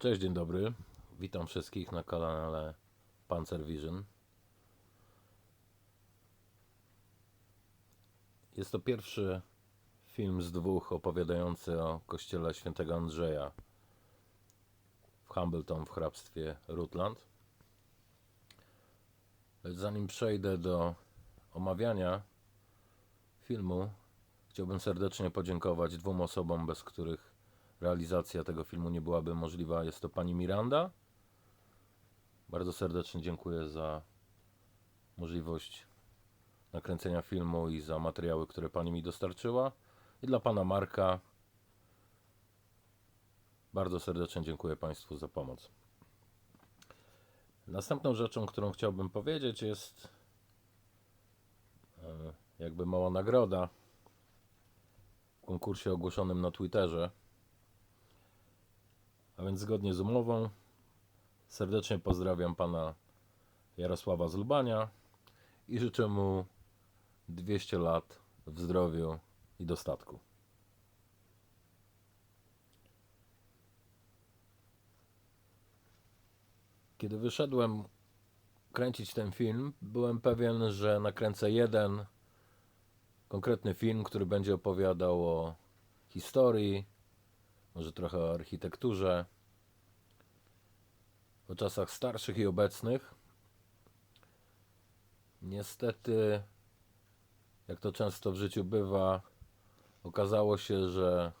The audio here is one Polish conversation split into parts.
Cześć, dzień dobry. Witam wszystkich na kanale Panzer Vision. Jest to pierwszy film z dwóch opowiadający o kościele świętego Andrzeja w Hambleton w hrabstwie Rutland. Lecz zanim przejdę do omawiania filmu, chciałbym serdecznie podziękować dwóm osobom, bez których realizacja tego filmu nie byłaby możliwa. Jest to pani Miranda. Bardzo serdecznie dziękuję za możliwość nakręcenia filmu i za materiały, które pani mi dostarczyła. I dla pana Marka bardzo serdecznie dziękuję państwu za pomoc. Następną rzeczą, którą chciałbym powiedzieć, jest e, jakby mała nagroda w konkursie ogłoszonym na Twitterze. A więc zgodnie z umową serdecznie pozdrawiam pana Jarosława z Lubania i życzę mu 200 lat w zdrowiu i dostatku. Kiedy wyszedłem kręcić ten film, byłem pewien, że nakręcę jeden konkretny film, który będzie opowiadał o historii, może trochę o architekturze, o czasach starszych i obecnych. Niestety, jak to często w życiu bywa, okazało się, że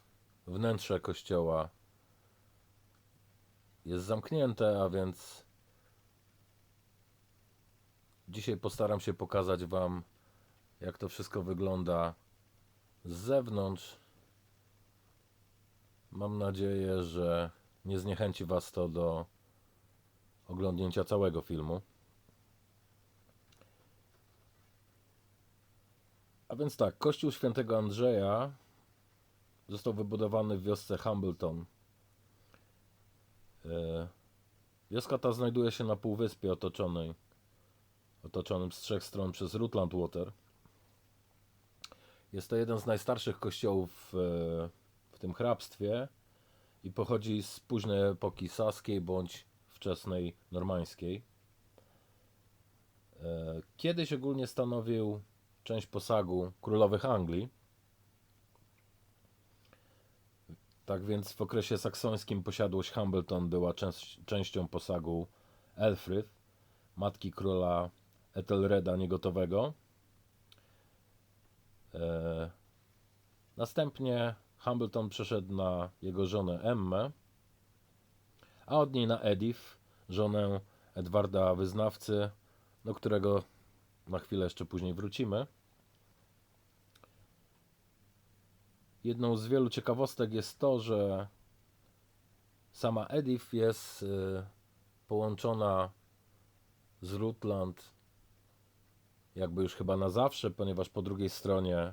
wnętrze kościoła jest zamknięte, a więc dzisiaj postaram się pokazać Wam, jak to wszystko wygląda z zewnątrz. Mam nadzieję, że nie zniechęci Was to do oglądnięcia całego filmu. A więc tak, kościół świętego Andrzeja został wybudowany w wiosce Hambleton. E, Wioska ta znajduje się na półwyspie otoczonej, otoczonym z trzech stron przez Rutland Water. Jest to jeden z najstarszych kościołów e, w tym hrabstwie i pochodzi z późnej epoki saskiej bądź wczesnej normańskiej. E, Kiedyś ogólnie stanowił część posagu królowych Anglii. Tak więc w okresie saksońskim posiadłość Hambleton była częścią posagu Elfrith, matki króla Ethelreda Niegotowego. E, Następnie Hambleton przeszedł na jego żonę Emmę, a od niej na Edith, żonę Edwarda Wyznawcy, do którego na chwilę jeszcze później wrócimy. Jedną z wielu ciekawostek jest to, że sama Edith jest y, połączona z Rutland jakby już chyba na zawsze, ponieważ po drugiej stronie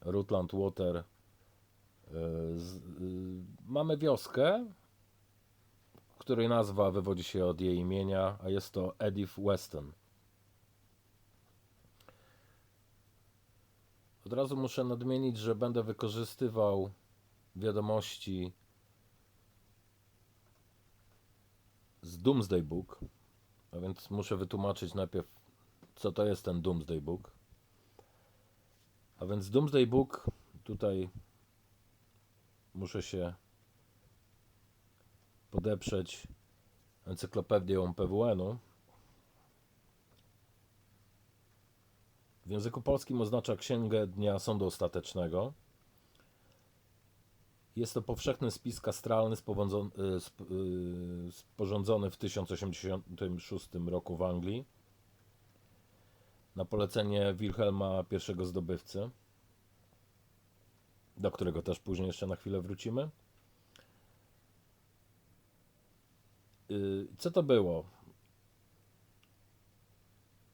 Rutland Water y, y, mamy wioskę, której nazwa wywodzi się od jej imienia, a jest to Edith Weston. Od razu muszę nadmienić, że będę wykorzystywał wiadomości z Doomsday Book, a więc muszę wytłumaczyć najpierw, co to jest ten Doomsday Book. A więc Doomsday Book, tutaj muszę się podeprzeć encyklopedią PWN-u. W języku polskim oznacza Księgę Dnia Sądu Ostatecznego. Jest to powszechny spis kastralny y, y, sporządzony w 1086 roku w Anglii na polecenie Wilhelma I zdobywcy, do którego też później jeszcze na chwilę wrócimy. Y, Co to było?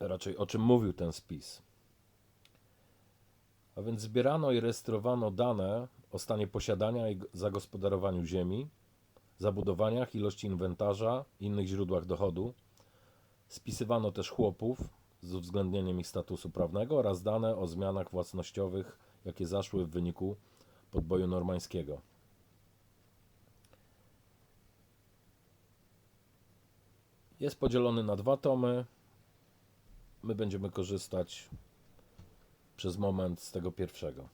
Raczej o czym mówił ten spis? A więc zbierano i rejestrowano dane o stanie posiadania i zagospodarowaniu ziemi, zabudowaniach, ilości inwentarza i innych źródłach dochodu. Spisywano też chłopów z uwzględnieniem ich statusu prawnego oraz dane o zmianach własnościowych, jakie zaszły w wyniku podboju normańskiego. Jest podzielony na dwa tomy. My będziemy korzystać przez moment z tego pierwszego.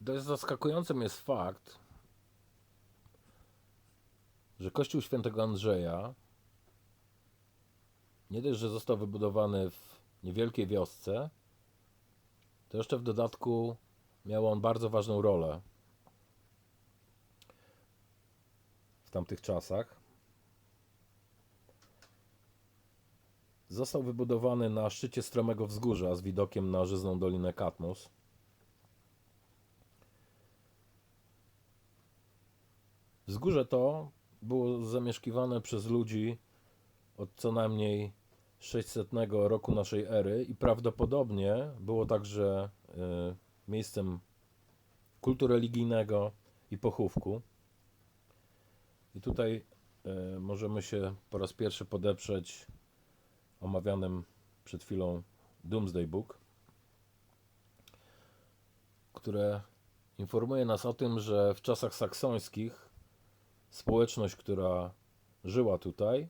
Dość zaskakującym jest fakt, że Kościół Świętego Andrzeja nie dość, że został wybudowany w niewielkiej wiosce, to jeszcze w dodatku miał on bardzo ważną rolę w tamtych czasach. Został wybudowany na szczycie stromego wzgórza z widokiem na żyzną dolinę Katmos. Wzgórze to było zamieszkiwane przez ludzi od co najmniej 600 roku naszej ery i prawdopodobnie było także y, miejscem kultu religijnego i pochówku. I tutaj y, możemy się po raz pierwszy podeprzeć omawianym przed chwilą Doomsday Book, które informuje nas o tym, że w czasach saksońskich społeczność, która żyła tutaj,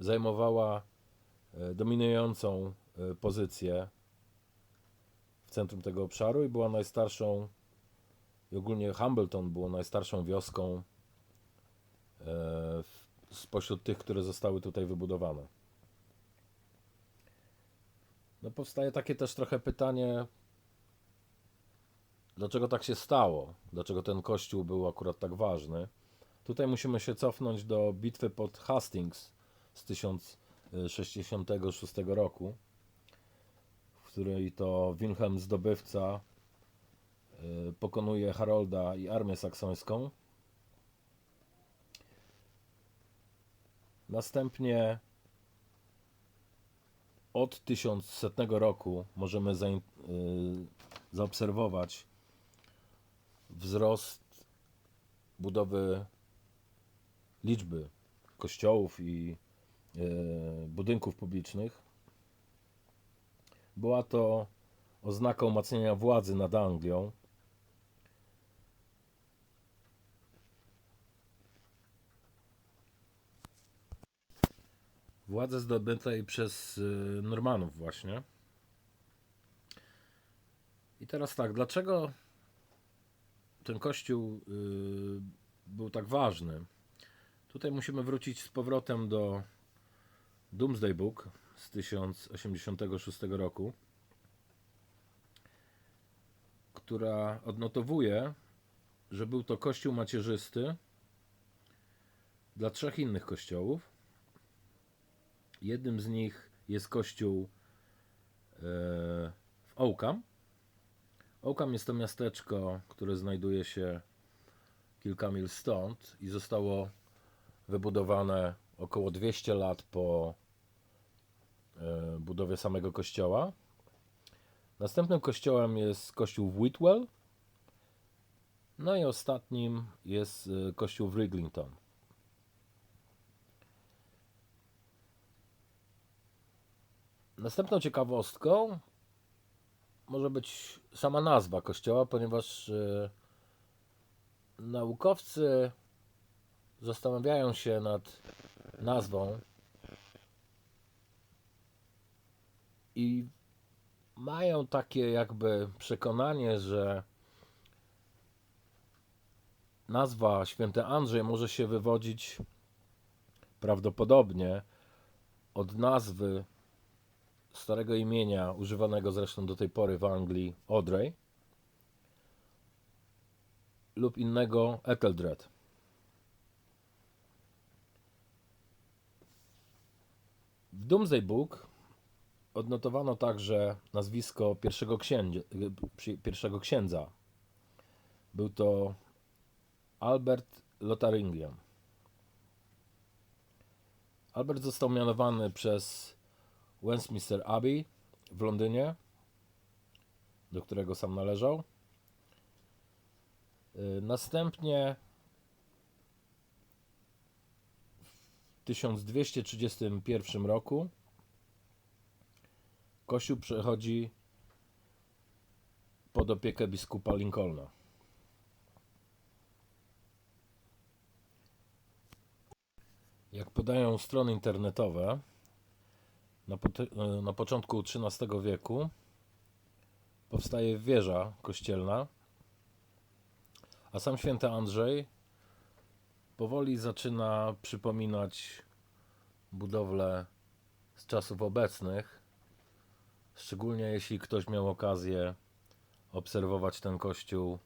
zajmowała e, dominującą e, pozycję w centrum tego obszaru i była najstarszą, i ogólnie Hambleton było najstarszą wioską e, spośród tych, które zostały tutaj wybudowane. No powstaje takie też trochę pytanie, dlaczego tak się stało? Dlaczego ten kościół był akurat tak ważny? Tutaj musimy się cofnąć do bitwy pod Hastings z 1066 roku, w której to Wilhelm Zdobywca y, pokonuje Harolda i armię saksońską. Następnie od 1100 roku możemy za, y, zaobserwować wzrost budowy liczby kościołów i e, budynków publicznych. Była to oznaka umacniania władzy nad Anglią. Władze zdobytej przez e, Normanów właśnie. I teraz tak, dlaczego ten kościół e, był tak ważny? Tutaj musimy wrócić z powrotem do Doomsday Book z 1086 roku, która odnotowuje, że był to kościół macierzysty dla trzech innych kościołów. Jednym z nich jest kościół e, w Oakham. Oakham jest to miasteczko, które znajduje się kilka mil stąd i zostało wybudowane około 200 lat po budowie samego kościoła. Następnym kościołem jest kościół w Whitwell. No i ostatnim jest e, kościół w Wriglington. Następną ciekawostką może być sama nazwa kościoła, ponieważ e, naukowcy zastanawiają się nad nazwą i mają takie jakby przekonanie, że nazwa Święty Andrzej może się wywodzić prawdopodobnie od nazwy starego imienia używanego zresztą do tej pory w Anglii Audrey lub innego Etheldred. W Doomsday Book odnotowano także nazwisko pierwszego, księdza, pierwszego księdza. Był to Albert Lotharingian. Albert został mianowany przez Westminster Abbey w Londynie, do którego sam należał. Następnie 1231 roku Kościół przechodzi pod opiekę biskupa Lincolna. Jak podają strony internetowe, na, poty- na początku XIII wieku powstaje wieża kościelna, a sam święty Andrzej powoli zaczyna przypominać budowlę z czasów obecnych, szczególnie jeśli ktoś miał okazję obserwować ten kościół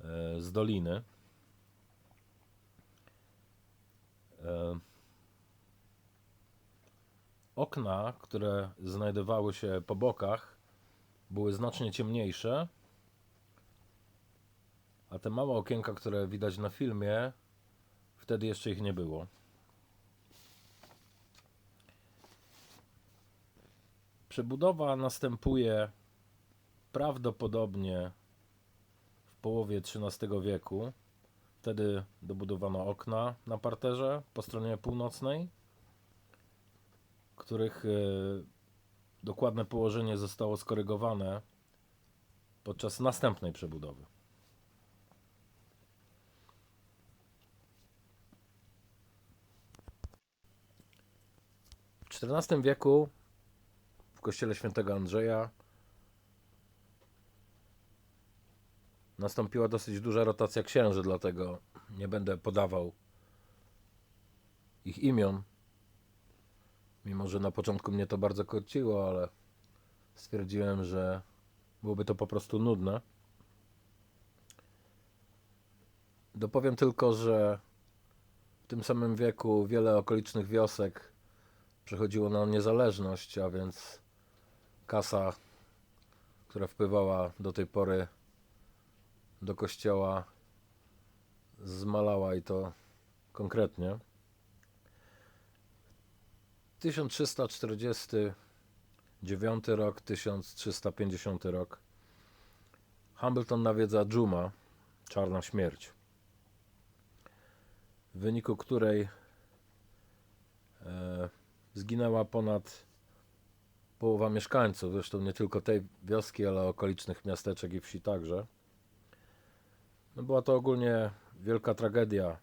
e, z doliny. E, Okna, które znajdowały się po bokach, były znacznie ciemniejsze, a te małe okienka, które widać na filmie, wtedy jeszcze ich nie było. Przebudowa następuje prawdopodobnie w połowie XIII wieku. Wtedy dobudowano okna na parterze po stronie północnej, których e, dokładne położenie zostało skorygowane podczas następnej przebudowy. W XIV wieku w kościele świętego Andrzeja nastąpiła dosyć duża rotacja księży, dlatego nie będę podawał ich imion. Mimo, że na początku mnie to bardzo korciło, ale stwierdziłem, że byłoby to po prostu nudne. Dopowiem tylko, że w tym samym wieku wiele okolicznych wiosek przechodziło na niezależność, a więc kasa, która wpływała do tej pory do kościoła, zmalała i to konkretnie. 1349 rok, 1350 rok. Hambleton nawiedza Dżuma, czarna śmierć, w wyniku której e, zginęła ponad połowa mieszkańców, zresztą nie tylko tej wioski, ale okolicznych miasteczek i wsi także. No była to ogólnie wielka tragedia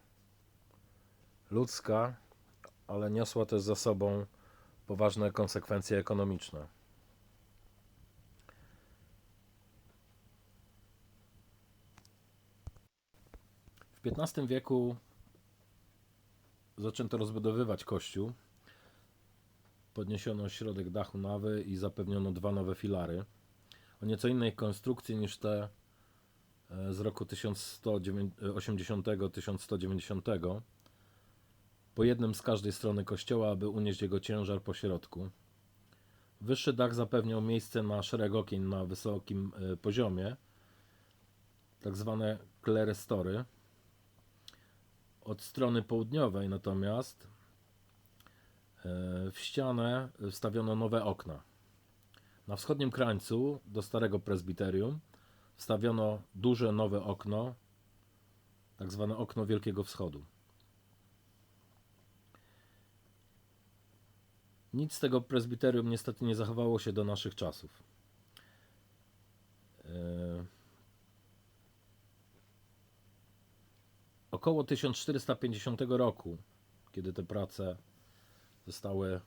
ludzka, ale niosła też za sobą poważne konsekwencje ekonomiczne. W XV wieku zaczęto rozbudowywać kościół. Podniesiono środek dachu nawy i zapewniono dwa nowe filary o nieco innej konstrukcji niż te e, z roku 1180-1190 po jednym z każdej strony kościoła, aby unieść jego ciężar po środku. Wyższy dach zapewniał miejsce na szereg okien na wysokim e, poziomie, tak zwane klerestory. Od strony południowej natomiast w ścianę wstawiono nowe okna. Na wschodnim krańcu do starego prezbiterium wstawiono duże nowe okno, tak zwane okno Wielkiego Wschodu. Nic z tego prezbiterium niestety nie zachowało się do naszych czasów. E, około 1450 roku, kiedy te prace zostały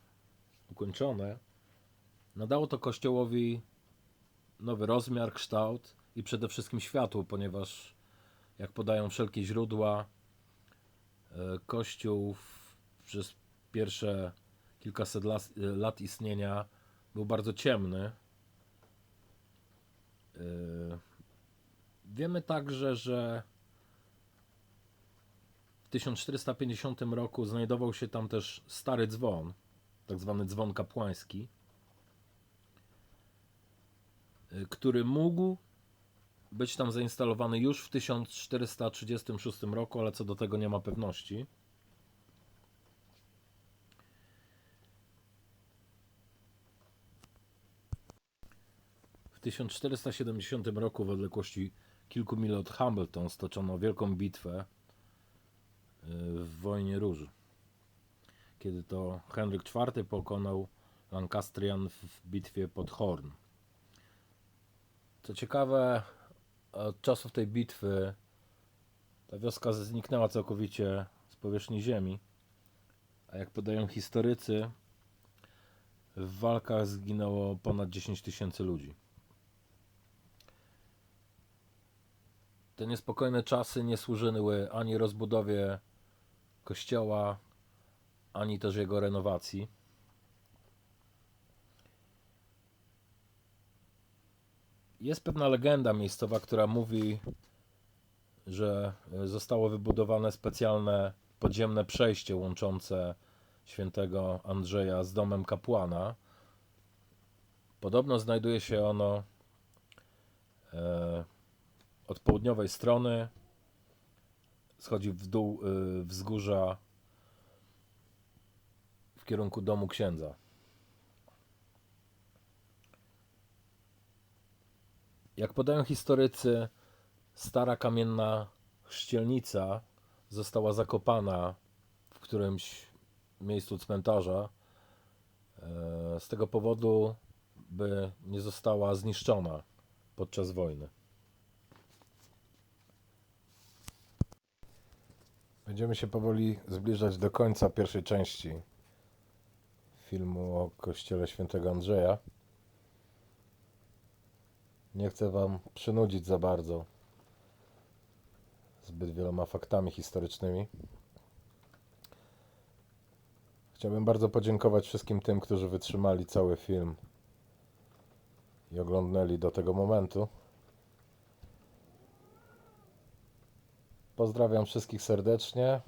ukończone, nadało to kościołowi nowy rozmiar, kształt i przede wszystkim światło, ponieważ, jak podają wszelkie źródła, e, kościół przez pierwsze kilkaset lat, lat istnienia był bardzo ciemny. Yy, wiemy także, że 1450 roku znajdował się tam też stary dzwon, tak zwany dzwon kapłański, yy, który mógł być tam zainstalowany już w 1436 roku, ale co do tego nie ma pewności. W 1470 roku w odległości kilku mil od Hambleton stoczono wielką bitwę y, w Wojnie Róży. Kiedy to Henryk IV pokonał Lancastrian w bitwie pod Horn. Co ciekawe, od czasów tej bitwy ta wioska zniknęła całkowicie z powierzchni ziemi. A jak podają historycy, w walkach zginęło ponad 10 tysięcy ludzi. Te niespokojne czasy nie służyły ani rozbudowie kościoła, ani też jego renowacji. Jest pewna legenda miejscowa, która mówi, że e, zostało wybudowane specjalne podziemne przejście łączące świętego Andrzeja z domem kapłana. Podobno znajduje się ono e, od południowej strony, schodzi w dół e, wzgórza w kierunku domu księdza. Jak podają historycy, stara kamienna chrzcielnica została zakopana w którymś miejscu cmentarza e, z tego powodu, by nie została zniszczona podczas wojny. Będziemy się powoli zbliżać do końca pierwszej części filmu o kościele świętego Andrzeja. Nie chcę Wam przynudzić za bardzo zbyt wieloma faktami historycznymi. Chciałbym bardzo podziękować wszystkim tym, którzy wytrzymali cały film i oglądnęli do tego momentu. Pozdrawiam wszystkich serdecznie.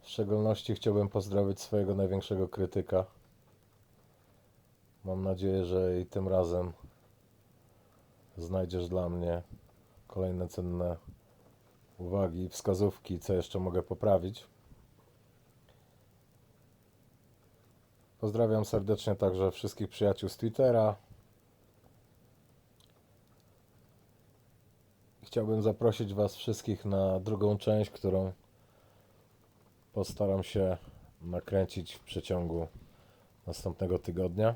W szczególności chciałbym pozdrowić swojego największego krytyka. Mam nadzieję, że i tym razem znajdziesz dla mnie kolejne cenne uwagi i wskazówki, co jeszcze mogę poprawić. Pozdrawiam serdecznie także wszystkich przyjaciół z Twittera. Chciałbym zaprosić Was wszystkich na drugą część, którą postaram się nakręcić w przeciągu następnego tygodnia.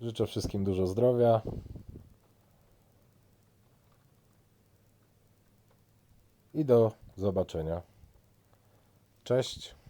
Życzę wszystkim dużo zdrowia. I do zobaczenia. Cześć.